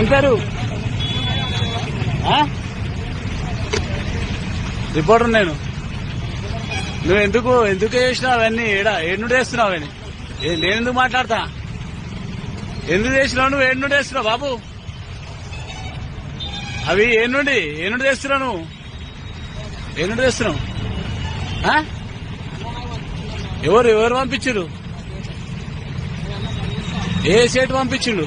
ఏం పేరు? రిపోర్టర్ నేను. నువ్వు ఎందుకు ఎందుకు చేసినావు అవన్నీ? ఏడా ఎన్నుడు వేస్తున్నావు అవన్నీ? నేను ఎందుకు మాట్లాడతా? ఎందుకు చేసినావు నువ్వు? ఎన్నుడు వేస్తున్నావు బాబు? అవి ఏనుండి నుండి? ఏ నుండి తెస్తున్నావు నువ్వు? ఏ నుండి తెస్తున్నావు ఎవరు ఎవరు పంపించారు ఏ సేటు పంపించిండు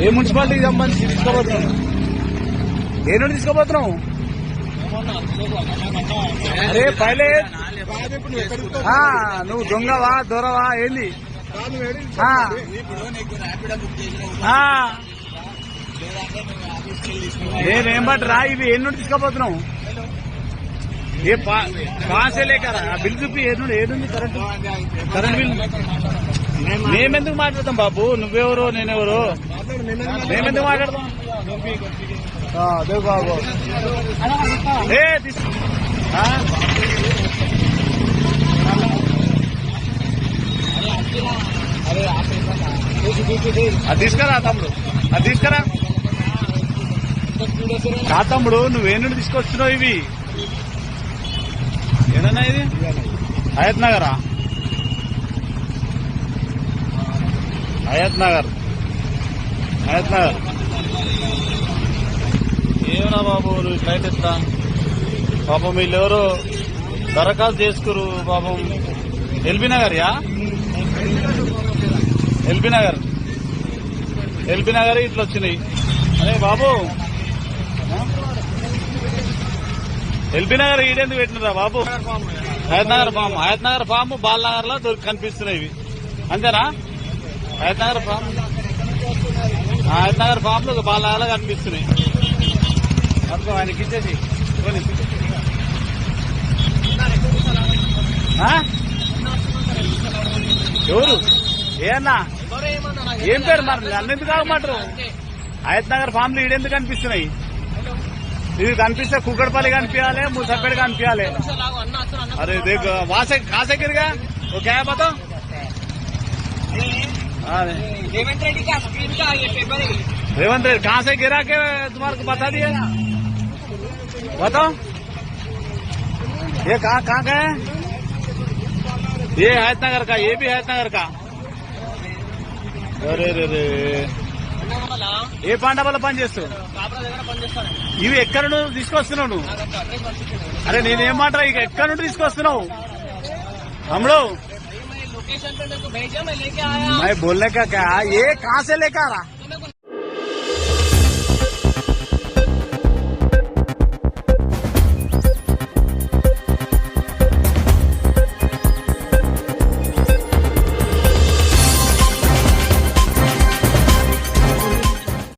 ఏ మున్సిపాలిటీకి సంబంధించి తీసుకోబోతున్నాం దేని నుండి తీసుకోబోతున్నాం అరే పైలే. నువ్వు దొంగవా దొరవా ఏంది? నేనేం బట్ రా ఇవి ఏ నుండి తీసుకోబోతున్నావు ఏ పా- పాసే లేకరా ఆ బిల్ చూపి ఏ నుండి ఏడుంది కరెంట్? Current bill. మేమెందుకు మాట్లాడతాం బాబు? నువ్వెవరు నేనెవరు? మేమెందుకు మాట్లాడతాం? అదే బాబు. ఏ. అది తీసుకురా తమ్ముడు. అది తీసుకురా. కా తమ్ముడు నువ్వే నుండి తీసుకొస్తున్నావు ఇవి? ఏదన్నా ఇది? హయత్ నగరా? హయత్ నగర్. హయత్ నగర్. ఏమన్నా బాబు నువ్వు ఫ్లైట్ ఇస్తా పాపం వీళ్ళెవరు దరఖాస్తు చేసుకురు పాపం. ఎల్బీ నగర్ యా? ఎల్బీ నగర్. ఎల్బీ నగర్ ఇట్లా వచ్చినాయి? అరే బాబు. ఎల్బీ నగర్ ఈడెందుకు పెట్టినరా బాబు? హయత్ నగర్ ఫామ్. హయత్ నగర్ ఫామ్ బాల్ నగర్లో దొరికి కనిపిస్తున్నాయి ఇవి. అంతేనా? హైత్ ఫామ్ హైత్ నగర్ ఫామ్లో బాగా కనిపిస్తున్నాయి అర్థం ఆయనకి ఇచ్చేసి ఎవరు? ఏనా ఏం పేరు మరి? నన్ను ఎందుకు ఆగమాటరు? హయత్ నగర్ ఫామ్లు ఈడెందుకు కనిపిస్తున్నాయి ఇవి కనిపిస్తే కుక్కడపల్లి కనిపించాలి ముసపేట కనిపించాలి అరే దేఖ వాస కాసగిరిగా ఓకే క్యాబ్ गया वो क्या है बताओ अरे, रेवंत रेड्डी का स्क्रीन का ये पेपर है रेवंत रेड्डी कहाँ से गिरा के तुम्हारे को बता दिया बताओ ये कहाँ कहाँ का है ये हैत नगर का ये भी हैत नगर का अरे रे रे ఏ పంట వల్ల పని చేస్తావు కాపరా దగ్గర పనిచేస్తాను ఇవి ఎక్కడ నుండి తీసుకొస్తున్నావు నువ్వు అడ్రస్ పంపించాను అరే నేనేం మాట ఇక ఎక్కడ నుండి తీసుకొస్తున్నావు తమ్ముడు मैं लोकेशन पे मेरे को भेजा मैं लेके आया। मैं बोलने का क्या ये कहाँ से लेकर आ रहा? तो